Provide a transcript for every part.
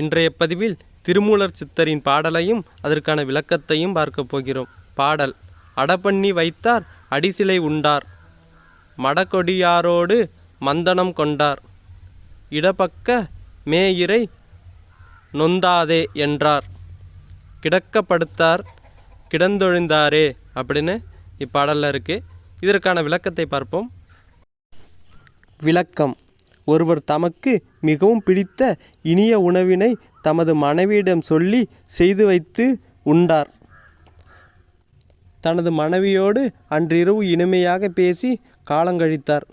இன்றைய பதிவில் திருமூலர் சித்தரின் பாடலையும் அதற்கான விளக்கத்தையும் பார்க்க போகிறோம். பாடல் அடப்பண்ணி வைத்தார் அடிசிலை உண்டார். மடக்கொடியாரோடு மந்தனம் கொண்டார். இடப்பக்க மேயிரை நொந்தாதே என்றார். கிடக்கப்படுத்தார் கிடந்தொழிந்தாரே அப்படின்னு இப்பாடலில் இருக்குது இதற்கான விளக்கத்தை பார்ப்போம். விளக்கம். ஒருவர் தமக்கு மிகவும் பிடித்த இனிய உணவினை தமது மனைவியிடம் சொல்லி செய்து வைத்து உண்டார். தனது மனைவியோடு அன்றிரவு இனிமையாக பேசி காலங்கழித்தார்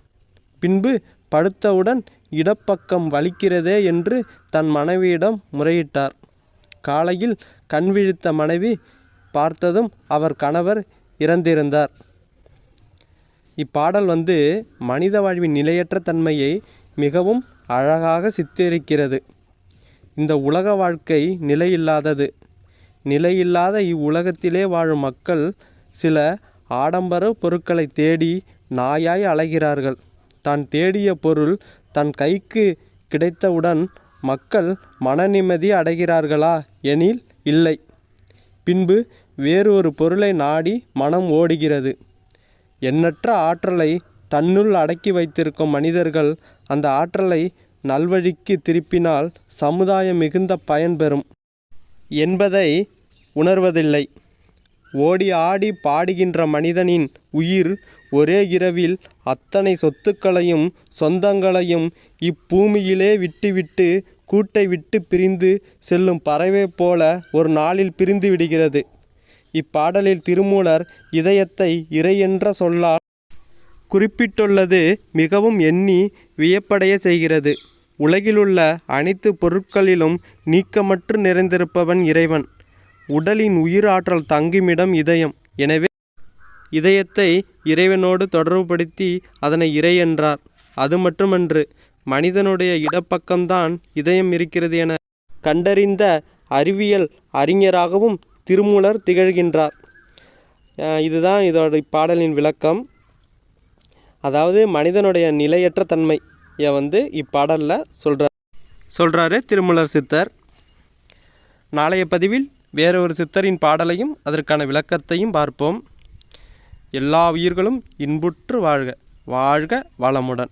பின்பு படுத்தவுடன் இடப்பக்கம் வலிக்கிறதே என்று தன் மனைவியிடம் முறையிட்டார். காலையில் கண் விழித்த மனைவி பார்த்ததும் அவர் கணவர் இறந்திருந்தார். இப்பாடல் வந்து மனித வாழ்வின் நிலையற்ற தன்மையை மிகவும் அழகாக சித்தரிக்கிறது. இந்த உலக வாழ்க்கை நிலையில்லாதது. நிலையில்லாத இவ்வுலகத்திலே வாழும் மக்கள் சில ஆடம்பர பொருட்களை தேடி நாயாய் அலைகிறார்கள். தான் தேடிய பொருள் தன் கைக்கு கிடைத்தவுடன் மக்கள் மனநிம்மதி அடைகிறார்களா எனில் இல்லை. பின்பு வேறு ஒரு பொருளை நாடி மனம் ஓடுகிறது. எண்ணற்ற ஆற்றலை தன்னுள் அடக்கி வைத்திருக்கும் மனிதர்கள் அந்த ஆற்றலை நல்வழிக்கு திருப்பினால் சமுதாயம் மிகுந்த பயன் பெறும். என்பதை உணர்வதில்லை. ஓடி ஆடி பாடுகின்ற மனிதனின் உயிர் ஒரே இரவில் அத்தனை சொத்துக்களையும் சொந்தங்களையும் இப்பூமியிலே விட்டுவிட்டு கூட்டை விட்டு பிரிந்து செல்லும் பறவை போல ஒரு நாளில் பிரிந்து விடுகிறது. இப்பாடலில் திருமூலர் இதயத்தை இறை என்ற சொல்லால் குறிப்பிட்டுள்ளது மிகவும் எண்ணி வியப்படைய செய்கிறது. உலகிலுள்ள அனைத்து பொருட்களிலும் நீக்கமற்று நிறைந்திருப்பவன் இறைவன். உடலின் உயிர் ஆற்றல் தங்குமிடம் இதயம். எனவே இதயத்தை இறைவனோடு தொடர்புபடுத்தி அதனை இறை என்றார். அது மட்டுமன்று மனிதனுடைய இடப்பக்கம்தான் இதயம் இருக்கிறது என கண்டறிந்த அறிவியல் அறிஞராகவும் திருமூலர் திகழ்கின்றார். இதுதான் இதோட இப்பாடலின் விளக்கம். அதாவது மனிதனுடைய நிலையற்ற தன்மையை வந்து இப்பாடலில் சொல்கிறார் சொல்கிறாரு திருமலர் சித்தர். நாளைய பதிவில் வேறொரு சித்தரின் பாடலையும் அதற்கான விளக்கத்தையும் பார்ப்போம். எல்லா உயிர்களும் இன்புற்று வாழ்க வாழ்க வளமுடன்.